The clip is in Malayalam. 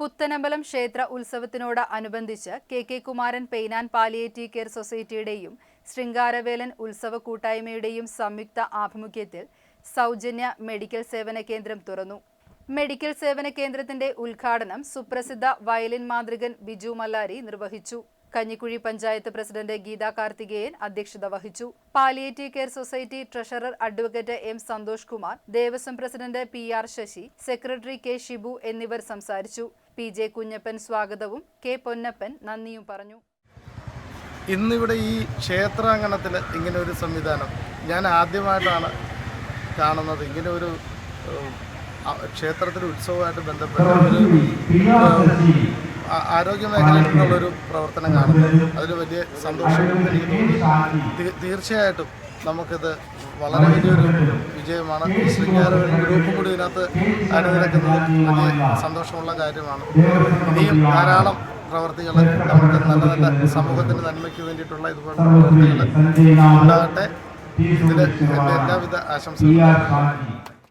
പുത്തനമ്പലം ക്ഷേത്ര ഉത്സവത്തിനോട് അനുബന്ധിച്ച് K K Kumaran pain and palliative care സൊസൈറ്റിയുടെയും Sringaravelan ഉത്സവ കൂട്ടായ്മയുടെയും സംയുക്ത ആഭിമുഖ്യത്തിൽ സൗജന്യ മെഡിക്കൽ സേവന കേന്ദ്രം തുറന്നു. മെഡിക്കൽ സേവന കേന്ദ്രത്തിന്റെ ഉദ്ഘാടനം സുപ്രസിദ്ധ വയലിൻ മാന്ത്രികൻ ബിജു മല്ലാരി നിർവഹിച്ചു. കഞ്ഞിക്കുഴി പഞ്ചായത്ത് പ്രസിഡന്റ് ഗീത കാർത്തികേയൻ അധ്യക്ഷത വഹിച്ചു. Palliative care society treasurer advocate M Santhosh Kumar Devaswom president P R Sasi secretary K Shibu എന്നിവർ സംസാരിച്ചു. പി ജെ കുഞ്ഞപ്പൻ സ്വാഗതവും കെ പൊന്നപ്പൻ നന്ദിയും പറഞ്ഞു. ഇന്നിവിടെ ഈ ക്ഷേത്രാങ്കണത്തിൽ ഇങ്ങനെ ഒരു സംവിധാനം ഞാൻ ആദ്യമായിട്ടാണ് കാണുന്നത്. ഇങ്ങനെ ഒരു ക്ഷേത്രത്തിലെ ഉത്സവമായിട്ട് ബന്ധപ്പെട്ട ഒരു ആരോഗ്യ മേഖലയിൽ നിന്നുള്ളൊരു പ്രവർത്തനം കാണുന്നത് അതിൽ വലിയ സന്തോഷം എനിക്ക് തോന്നി. തീർച്ചയായിട്ടും നമുക്കിത് വളരെ വലിയൊരു വിജയമാണ്. ശൃംഗാര ഗ്രൂപ്പും കൂടി ഇതിനകത്ത് അനുനിരക്കുന്നത് വലിയ സന്തോഷമുള്ള കാര്യമാണ്. ഇനിയും ധാരാളം പ്രവർത്തികൾ നമുക്ക് നല്ല നല്ല സമൂഹത്തിന് നന്മയ്ക്ക് വേണ്ടിയിട്ടുള്ള ഇതുപോലുള്ള പ്രവർത്തികൾ ഉണ്ടാകട്ടെ. ഇതിൽ എല്ലാവിധ ആശംസകളും.